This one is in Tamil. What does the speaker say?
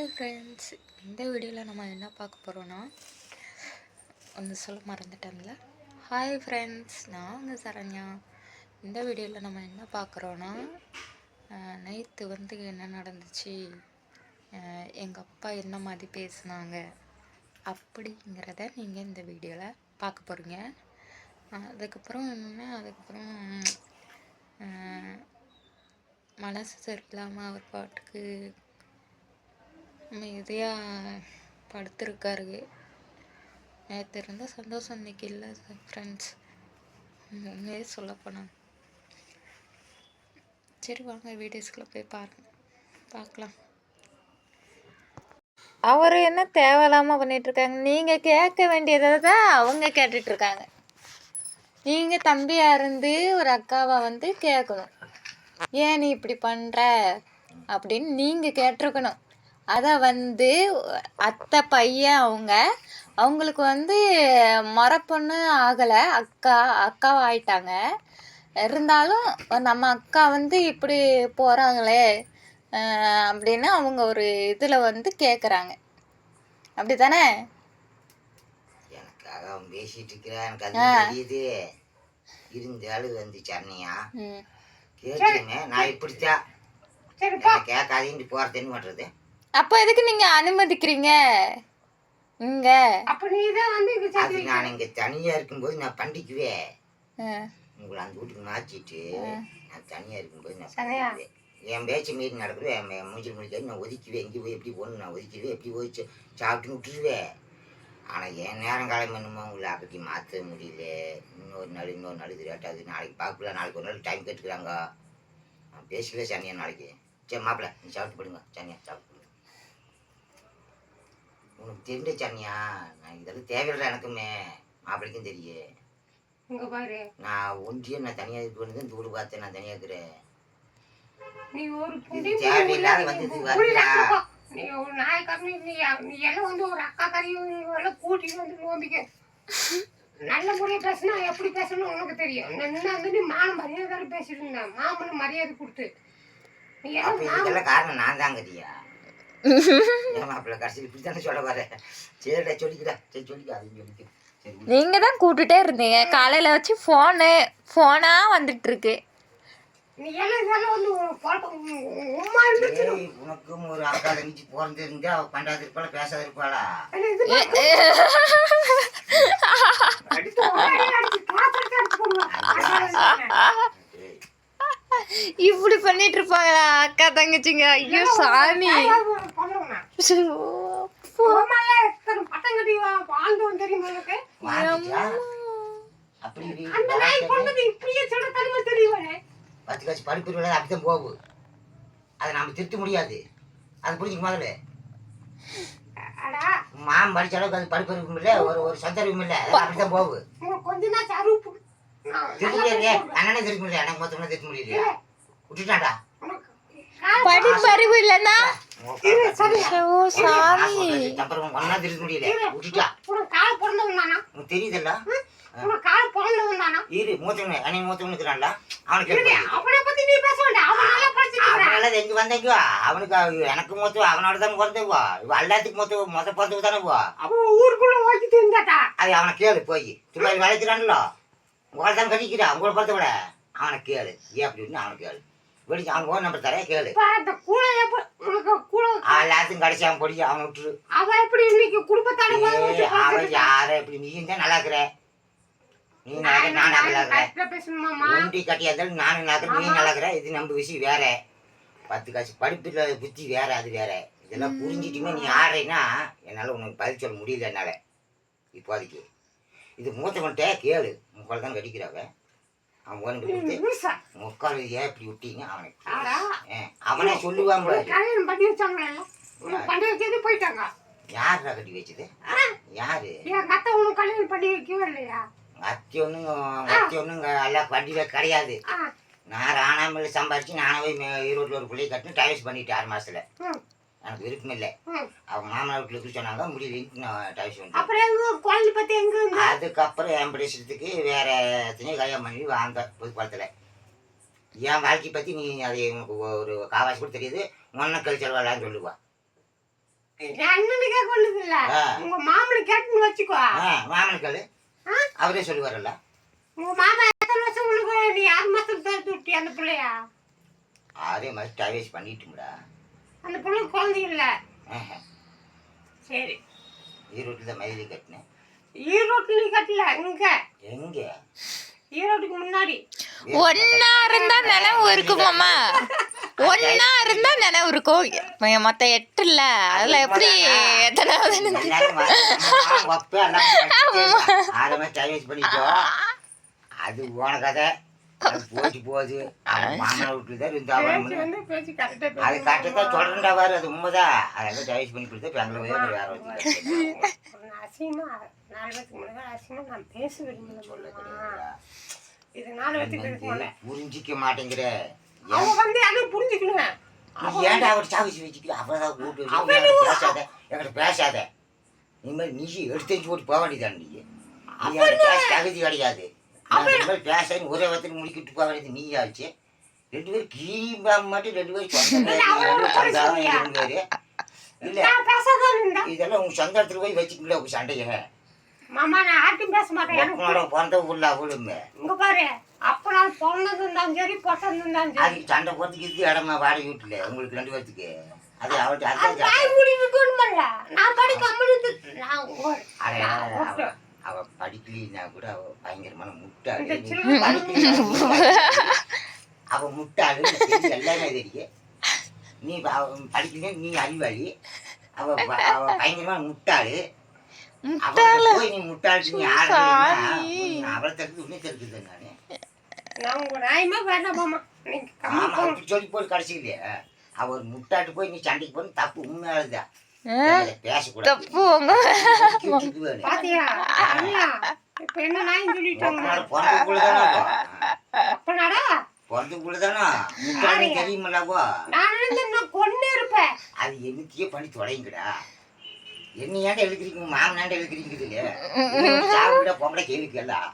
ஹாய் ஃப்ரெண்ட்ஸ் இந்த வீடியோவில் நம்ம என்ன பார்க்க போகிறோன்னா ஒன்று சொல்ல மறந்துட்டேன்ல. ஹாய் ஃப்ரெண்ட்ஸ் நான் உங்கள் சரண்யா. இந்த வீடியோவில் நம்ம என்ன பார்க்குறோன்னா நைத்து வந்து என்ன நடந்துச்சு? எங்கள் அப்பா என்ன மாதிரி பேசுனாங்க? அப்படிங்கிறத நீங்கள் இந்த வீடியோவில் பார்க்க போகிறீங்க அதுக்கப்புறம் என்னென்னா அதுக்கப்புறம் மனசு சரியில்லாமல் அவர் பாட்டுக்கு அமைதியாக படுத்திருக்காரு. நேற்று இருந்த சந்தோஷம் இன்னைக்கு இல்லை ஃப்ரெண்ட்ஸ் உண்மையே சொல்லப்போனால் சரி வாங்க வீடியோஸ்குள்ளே போய் பாருங்க பார்க்கலாம் அவர் என்ன தேவையில்லாமல் பண்ணிகிட்ருக்காங்க நீங்கள் கேட்க வேண்டியதை தான் அவங்க கேட்டுட்ருக்காங்க நீங்கள் தம்பியாக இருந்து ஒரு அக்காவை வந்து கேட்கணும். ஏன் நீ இப்படி பண்ணுற அப்படின்னு நீங்கள் கேட்டிருக்கணும். அதை வந்து அத்தை பையன் அவங்க அவங்களுக்கு வந்து மரப்பொண்ணு ஆகலை. அக்கா அக்காவா ஆயிட்டாங்க. இருந்தாலும் நம்ம அக்கா வந்து இப்படி போகிறாங்களே அப்படின்னு அவங்க ஒரு இதில் வந்து கேட்குறாங்க அப்படி தானே எனக்காக அவன் பேசிட்டு இருக்கிறான். எனக்கு அது தெரியுது. இருந்தாலும் வந்து சரணியா ம். கேட்டுமே நான் இப்படித்தான். என்ன கேட்காதீன்னு போற தென்னு மாட்டுறது அப்போ எதுக்கு நீங்கள் அனுமதிக்கிறீங்க? இங்கே. அப்ப நீ தான் வந்து இங்க அது நான் இங்க தனியா இருக்கும்போது நான் பண்டிக்குவே உங்களை அந்த வீட்டுக்கு மாற்றிட்டு நான் தனியா இருக்கும்போது நான்? பண்டிக்குவேன். என் பேச்சு மீறி நடக்குது என் மூஞ்சி முடிக்காது நான் ஒதுக்குவேன் எங்கே போய் எப்படி போகணும் நான் ஒதுக்கிடுவேன். எப்படி போய் சாப்பிட்டுன்னு விட்டுருவேன். ஆனால் என் நேரம் காலம் என்னமோ உங்களை அப்படி மாற்ற முடியல. இன்னொரு நாள் இன்னொரு நாள் இது ரேட் அது நாளைக்கு பார்க்கலாம் நாளைக்கு ஒரு நாள் டைம் கேட்டுக்கிறாங்க நான் பேசல சனியா நாளைக்கு. சரி மாப்பிள்ள நீ சாப்பிட்டு போடுங்க. சனியா சாப்பிட்டு போடுங்க உனக்கு தெரிஞ்ச சனியா நான் இதெல்லாம் தேவையில்லை எனக்குமே. மாப்பிள்ளைக்கும் தெரியும் இங்க பாரு. நான் ஒன்றியம் நான் தனியாக இது பண்ணி இந்த வீடு பார்த்தேன் நான் தனியாக இருக்கிறேன். நீ ஒரு புடி தேவையில்லாத வந்து நீ ஒரு நாய்க்காரனி நீ நீ எல்லாம் வந்து ஒரு அக்கா கறியும் எல்லாம் கூட்டிட்டு வந்து நோம்பிக்க. நல்ல முறையா பேசினா எப்படி பேசணும் உனக்கு தெரியும். என்ன வந்து நீ மான மரியாதை பேசிட்டு இருந்தேன் மாமனு மரியாதை கொடுத்து. நீ எல்லாம் காரணம் நான் ஏன் மாப்பிள்ள கடைசியில் இப்படி தானே சொல்ல வர? சரிடா சொல்லிக்கிறா. சரி சொல்லிக்க அதையும் சொல்லிக்க. நீங்கள் தான் கூப்பிட்டுட்டே இருந்தீங்க. காலையில் வச்சு ஃபோனு ஃபோனாக வந்துட்டு இருக்கு உனக்கும் ஒரு அக்கா தங்கச்சி பிறந்து இருந்தா அவ பண்ணாது இருப்பாளா பேசாத இருப்பாளா? இது இப்படி பண்ணிட்டு இருப்பாங்களா? அக்கா தங்கச்சிங்க. ஐயோ சாமி. பத்து காசு படிப்பு விட அப்படித்தான் போகும் அதை நம்ம திருத்த முடியாது. அது புரிஞ்சுக்க முதல்ல. அடா. மாம் படிச்ச அளவுக்கு அது படிப்பு இருக்கும் இல்லை ஒரு ஒரு சொந்த இருக்கும் இல்லை. அது அப்படித்தான் போகும் அண்ணனே திருத்த முடியல எனக்கு மொத்தமாக திருத்த முடியலையா? கால் படிப்பறிவு இல்லைன்னா தெரியுதல்ல? கால் பிறந்தவன் தானா இரு மூத்தவனு அன்னை மூத்தவனு இருக்கிறான்ல அவனுக்கு அவனை பத்தி நீ பேச வேண்டாம். அவன் நல்லா படிச்சுட்டு அவனால எங்க வந்தேங்க அவனுக்கு அவ- எனக்கு மூத்த அவனோட தான் பிறந்தவா இவ? எல்லாத்துக்கும் மூத்த மொத்த பிறந்தவ தானே அவன் ஊருக்குள்ள அது அவனை கேளு போய். துபாய் வளைக்கிறான்ல உங்களை தான் கட்டிக்கிறான் உங்களை பார்த்த விட அவனை கேளு. ஏன் அப்படின்னு அவனை கேளு. வெடிச்சு அவன் ஃபோன் நம்பர் தரேன் கேளு. எல்லாத்துக்கும் கடைசி அவன் பொடி அவனை விட்டுரு. அவன் எப்படி இன்னைக்கு குடும்பத்தான அவன் யார இப்படி நீ தான் நல்லா இருக்கிற? நீ நல்லா நான் நல்லா இருக்கிறேன் ஒண்டி கட்டியாதாலும் நானும் நல்லா இருக்கிறேன் நீ நல்லா இருக்கிற? இது நம்ம விஷயம் வேற. பத்து காசு படிப்புல புத்தி வேற அது வேற. இதெல்லாம் புரிஞ்சிட்டுமே நீ ஆடுறீன்னா என்னால் உனக்கு பதில் சொல்ல முடியல என்னால். இப்போதைக்கு. இது மூத்தவன்கிட்ட கேளு. முக்கால் தான் கடிக்கிறாவ. அவன் உனக்கு. முக்கால் ஏன் இப்படி விட்டீங்க? அவனுக்கு அவனே சொல்லுவான் பண்ணி வச்சாங்களே. பண்ணி வச்சது போயிட்டாங்க. யாருடா கட்டி வச்சது? யாரு? அத்தை உனக்கு கல்யாணம் பண்ணி வைக்கவே இல்லையா? அத்தி ஒன்றுங்க அத்தி ஒன்றுங்க எல்லாம் வண்டியில கிடையாது. நான் ராணாமல் சம்பாரிச்சு நானே போய் ஈரோட்டில் ஒரு பிள்ளையை கட்டி டைவர்ஸ் பண்ணிட்டு ஆறு மாசத்துல. ம், எனக்கு விருப்பம் இல்லை. அவங்க மாமனார் வீட்டில் இருக்கு சொன்னாங்க முடியலைன்னு நான் டைவர்ஸ் பண்ணிட்டேன் அப்புறம் குழந்தை பத்தி எங்க அதுக்கப்புறம் என் பிரதேசத்துக்கு வேற எத்தனையோ கல்யாணம் பண்ணி வாழ்ந்த புது படத்தில் என் வாழ்க்கை பற்றி நீ அதை உனக்கு ஒரு காவாசி கூட தெரியுது. ஒன்றை கழிச்சல் வரலான்னு சொல்லுவா. அண்ணனுக்கே கொள்ளுது இல்ல. உங்க மாமனு கேட்டுன்னு வச்சுக்கோ. ஆ மாமனுக்காளு அவரே சொல்லுவாரல்ல. உங்க மாமா எத்தனை வருஷம் உங்களுக்கு நீ ஆறு தடுத்து விட்டி அந்த பிள்ளையா? அதே மாதிரி டைவேஸ் பண்ணிட்டும்டா. அந்த பிள்ளைக்கு குழந்தை இல்ல. சரி. ஈரோட்டில் தான் மயிலை கட்டினேன் ஈரோட்டுல நீ கட்டல. இங்க எங்கே? ஈரோட்டுக்கு முன்னாடி. ஒன்னா இருந்தா நினைவு இருக்குமாம்மா ஒன்னா இருந்தா நினைவு இருக்கும். மொத்த எட்டு இல்ல. அதுல எப்படி எத்தனாவது. அதை போன கதை போச்சு. போகுது மாமனை வீட்டுல தான் இருந்தா பேச்சு வந்து. பேச்சு கரெக்டா அது கரெக்டாக சொல்றேன்டா பாரு அது உண்மைதான். அதெல்லாம் டைவேஸ் பண்ணி கொடுத்தா பெங்களூர் போய் வேற மாட்டேன் புரிஞ்சிக்க மாட்டேங்கிற. அவங்க வந்து யாரும் புரிஞ்சுக்கணும் நீ ஏன்டா அவர் சாவிச்சு வச்சுக்க அவதான் கூட்டு பேசாத என்கிட்ட பேசாத. நீ மாதிரி நீ எடுத்து போட்டு போக வேண்டியதான் நீ. தகுதி கிடையாது. நான் இந்த மாதிரி பேச ஒரே வார்த்தை முடிக்கிட்டு போக வேண்டியது நீ ஆச்சு ரெண்டு பேரும் கீம்பா மட்டும் ரெண்டு பேரும் பேரு இல்ல. இதெல்லாம் உங்க சொந்த இடத்துல போய் வச்சுக்கல உங்க சண்டையை? மாமா நான் யார்ட்டும் பேச மாட்டேன். பிறந்த ஊர்ல அவளுமே இங்க பாரு அப்ப நான் பிறந்தது இருந்தாலும் சரி பொட்டது இருந்தாலும் சரி. அதுக்கு சண்டை போறதுக்கு இது இடமா வாடகை வீட்டுல உங்களுக்கு ரெண்டு பேர்த்துக்கு. அது அவள்கிட்ட அது அதான் தாய் முடி இருக்கணுமல்ல நான் படி கம்முனு நான் அவ படிக்கலின்னா கூட அவ பயங்கரமான முட்டாளு. அவ முட்டாளு எல்லாமே தெரியும். நீ படிக்கல நீ அறிவாளி. அவ அவ பயங்கரமான முட்டாளு. போய் நீ முட்டாளு நீ அவளை தடுத்து உன்னை தடுக்குது நானு சொல்லி போய் கடைசி இல்லையா அவ ஒரு முட்டாட்டு போய் நீ சண்டைக்கு போன தப்பு பேசக்கூடாது தப்பு உங்க. பாத்தியா? அண்ணா இப்ப என்ன நாயும் சொல்லிட்டாங்க. அப்பனாடா? தெரியுமில்லவோ நான் கொன்னே இருப்பேன்? அது என்னத்தையே பண்ணி தொலைங்கடா என்ன ஏன்டா எழுக்கிறீங்க மாமனாண்ட எழுக்கிறீங்க இல்லையா பொம்பளை கேள்விக்கு எல்லாம்